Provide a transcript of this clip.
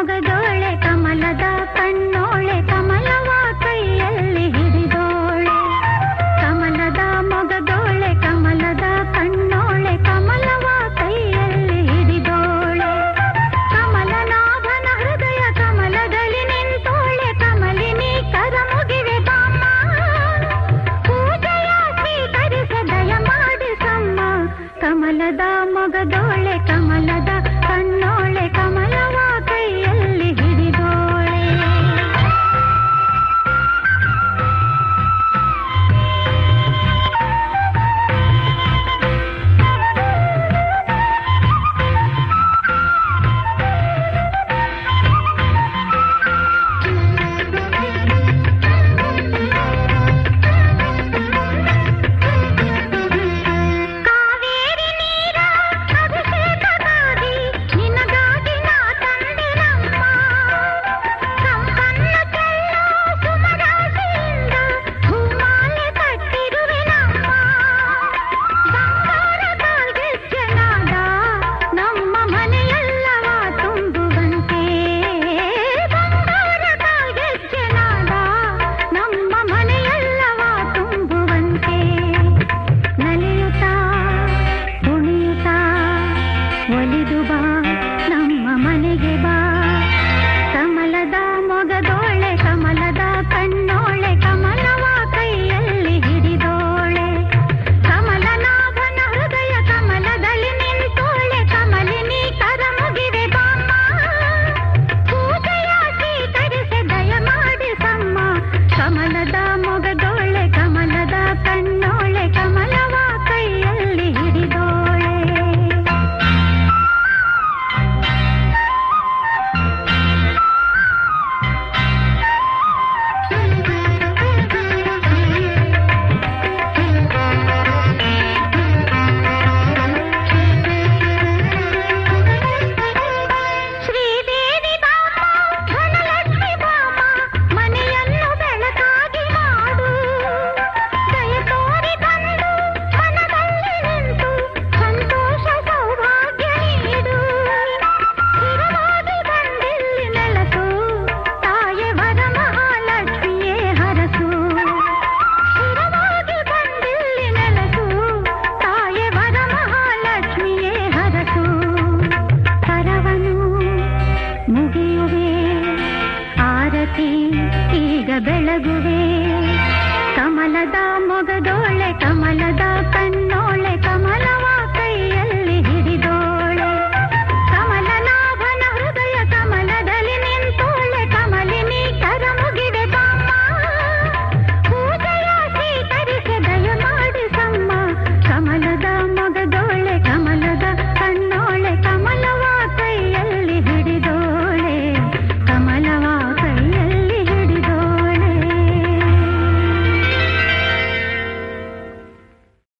ಮೊಗದೋಳೆ ಕಮಲದ ಕಣ್ಣೋಳೆ ಕಮಲವ ಕೈಯಲ್ಲಿ ಹಿಡಿದೋಳೆ. ಕಮಲದ ಮೊಗದೋಳೆ ಕಮಲದ ಕಣ್ಣೋಳೆ ಕಮಲವ ಕೈಯಲ್ಲಿ ಹಿಡಿದೋಳೆ. ಕಮಲನಾಭನ ಹೃದಯ ಕಮಲದಲ್ಲಿ ನಿಂತೋಳೆ, ಕಮಲಿನಿ ಕರ ಮುಗಿವೆ ಬಾಮ್ಮ. ಪೂಜೆಯ ಸ್ವೀಕರಿಸ ದಯ ಮಾಡಿಸಮ್ಮ ಕಮಲದ ಮೊಗದೋಳೆ ಕಮಲದ ಕಣ್ಣೋಳೆ ಕಮಲವ ಬಾ, ನಮ್ಮ ಮನೆಗೆ ಬಾ. ಕಮಲದ ಮೊಗದೋಳೆ, ಕಮಲದ ಕಣ್ಣೋಳೆ, ಕಮಲವ ಕೈಯಲ್ಲಿ ಹಿಡಿದೋಳೆ. ಕಮಲನಾಭನ ಹೃದಯ ಕಮಲದಲ್ಲಿ ನಿಂತೋಳೆ ಕಮಲಿನಿ ಕರ ಮುಗಿವೆ ಬಾಮ್ಮ ಪೂಜೆಯ ಸ್ವೀಕರಿಸಿ ದಯ ಮಾಡಿಸಮ್ಮ ಕಮಲದ ಜ್ಯೋತಿ ಈಗ ಬೆಳಗುವೆ. ಕಮಲದ ಮೊಗದೋಳೆ ಕಮಲದ ಕಣ್ಣೋಳೆ ಕಮಲವಾ